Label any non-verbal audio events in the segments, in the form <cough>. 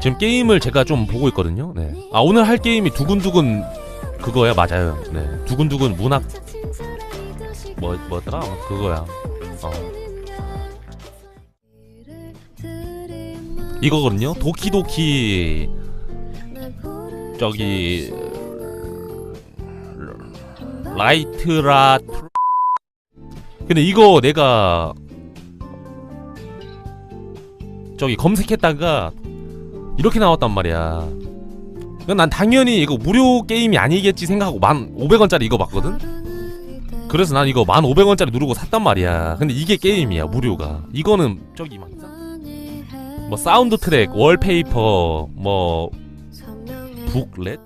지금 게임을 제가 좀 보고 있거든요. 네. 아 오늘 할 게임이 두근두근 그거야 맞아요. 네. 두근두근 문학 뭐 뭐더라? 그거야. 어. 이거거든요. 도키도키 저기 라이트라 근데 이거 내가 저기 검색했다가 이렇게 나왔단 말이야. 그난 당연히 이거 무료 게임이 아니겠지 생각하고 만 500원짜리 이거 봤거든. 그래서 난 이거 만 500원짜리 누르고 샀단 말이야. 근데 이게 게임이야 무료가. 이거는 저기 막 뭐 사운드 트랙, 월페이퍼, 뭐 북렛?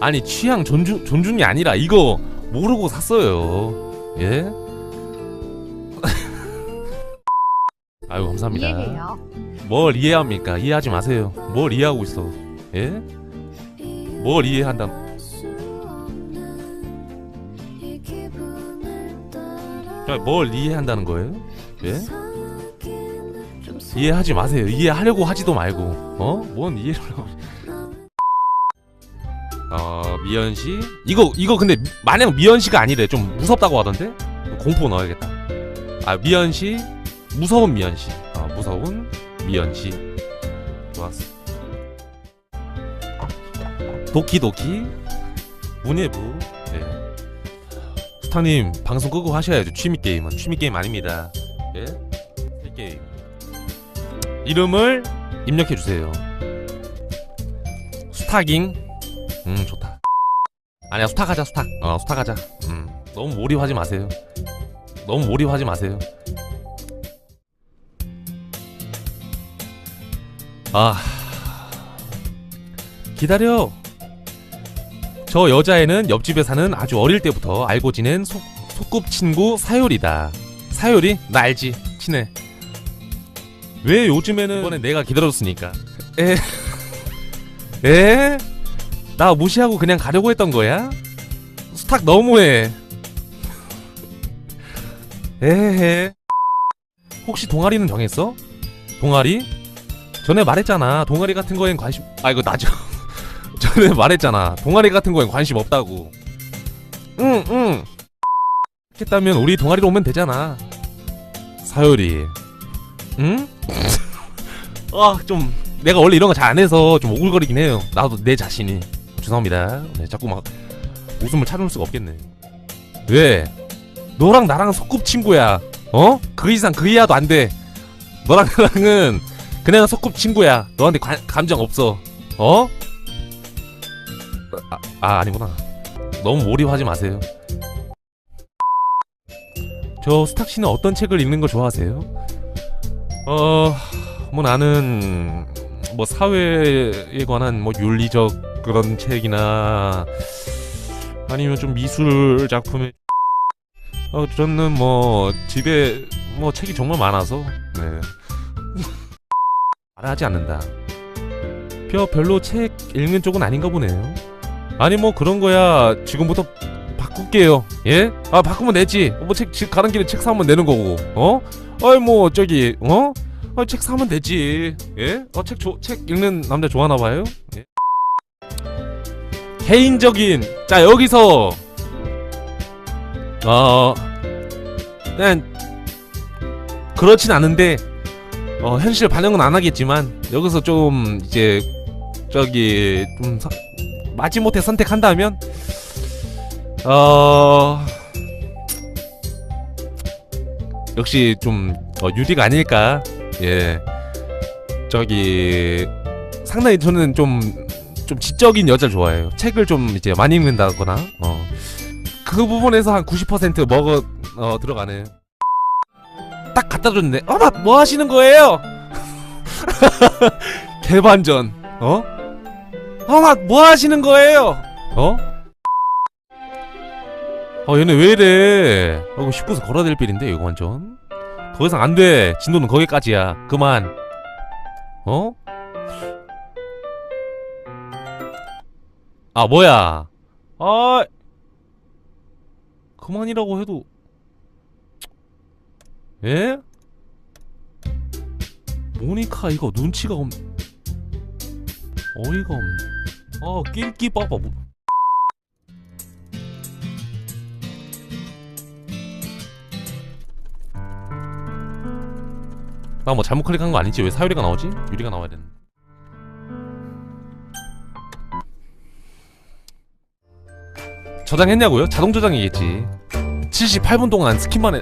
아니 취향 존중 존중이 아니라 이거 모르고 샀어요. 예? <laughs> 아유 감사합니다. 이해해요. 뭘 이해합니까? 이해하지 마세요. 뭘 이해하고 있어? 예? 뭘 이해한다? 자, 뭘 이해한다는 거예요? 예? 이해하지 마세요. 이해하려고 하지도 말고, 어? 뭔 이해를 하고? 어 미연 씨 이거 이거 근데 마냥 미연 씨가 아니래. 좀 무섭다고 하던데? 공포 넣어야겠다. 아 미연 씨 무서운 미연 씨. 아 무서운 미연 씨. 좋았어. 도키도키 문예부. 예. 스타님 방송 끄고 하셔야죠. 취미 게임은 취미 게임 아닙니다. 예? 이 게임. 이름을 입력해 주세요. 스타깅. 음 좋다. 아니야 가자 스타. 어 가자. 음 너무 몰입하지 마세요. 너무 몰입하지 마세요. 아 기다려. 저 여자애는 옆집에 사는 아주 어릴 때부터 알고 지낸 소, 소꿉친구 사요리다. 사요리? 나 알지. 친해. 왜 요즘에는 이번에 내가 기다렸으니까. 에? 에? 나 무시하고 그냥 가려고 했던 거야? 스탁 너무해. <laughs> 에헤. 혹시 동아리는 정했어? 동아리? 전에 말했잖아. 동아리 같은 거엔 관심. 아 이거 나죠. <laughs> 전에 말했잖아. 동아리 같은 거엔 관심 없다고. 응, 응. 했다면 우리 동아리로 오면 되잖아. 사유리. 응? <laughs> 아, 좀 내가 원래 이런 거 잘 안 해서 좀 오글거리긴 해요. 나도 내 자신이. 죄송합니다. 네, 자꾸 막 웃음을 참을 수가 없겠네. 왜? 너랑 나랑 소꿉친구야. 어? 그 이상 그 이하도 안 돼. 너랑 <laughs> 나랑은 그냥 소꿉친구야. 너한테 관, 감정 없어. 어? 아, 아 아니구나. 너무 몰입하지 마세요. 저 스탁 씨는 어떤 책을 읽는 걸 좋아하세요? 어, 뭐 나는 뭐 사회에 관한 뭐 윤리적 그런 책이나 아니면 좀 미술 작품에 어 저는 뭐 집에 뭐 책이 정말 많아서 네 말하지 않는다. 뼈 별로 책 읽는 쪽은 아닌가 보네요. 아니 뭐 그런 거야 지금부터 바꿀게요. 예? 아 바꾸면 되지. 뭐책 가는 길에 책 사면 되는 거고. 어? 아이 뭐 저기 어? 아, 책 사면 되지. 예? 어, 책, 조, 책 읽는 남자 좋아하나 봐요? 예? 개인적인, 자, 여기서, 어, 그냥, 그렇진 않은데, 어, 현실 반영은 안 하겠지만, 여기서 좀, 이제, 저기, 좀, 사, 마지못해 선택한다면, 어, 역시 좀, 어, 유리가 아닐까. 예. 저기 상당히 저는 좀 좀 지적인 여자를 좋아해요. 책을 좀 이제 많이 읽는다거나 어. 그 부분에서 한 90% 먹어 어 들어가네. 딱 갖다 줬는데 어머 뭐 하시는 거예요? <laughs> 개반전. 어? 어머 뭐 하시는 거예요? 어? 어 얘네 왜 이래? 어, 이거 19세 걸어야 될 빌인데 이거 완전. 더 이상 안 돼. 진도는 거기까지야. 그만. 어? 아, 뭐야. 아. 그만이라고 해도. 예? 모니카 이거 눈치가 없 어이가 없네 어 낄끼 빠빠 뭐. 나뭐 잘못 클릭한 거 아니지? 왜 사유리가 나오지? 유리가 나와야 되는데 저장했냐고요? 자동 저장이겠지 78분 동안 스킨만 해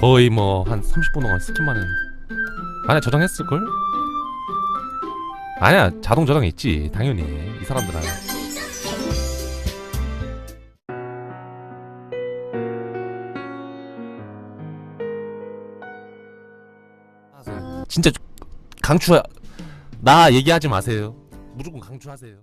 거의 뭐 한 30분 동안 스킨만 했는데. 아니야 저장했을걸? 아니야 자동 저장 있지 당연히. 이 사람들은 진짜 강추 나 얘기하지 마세요. 무조건 강추하세요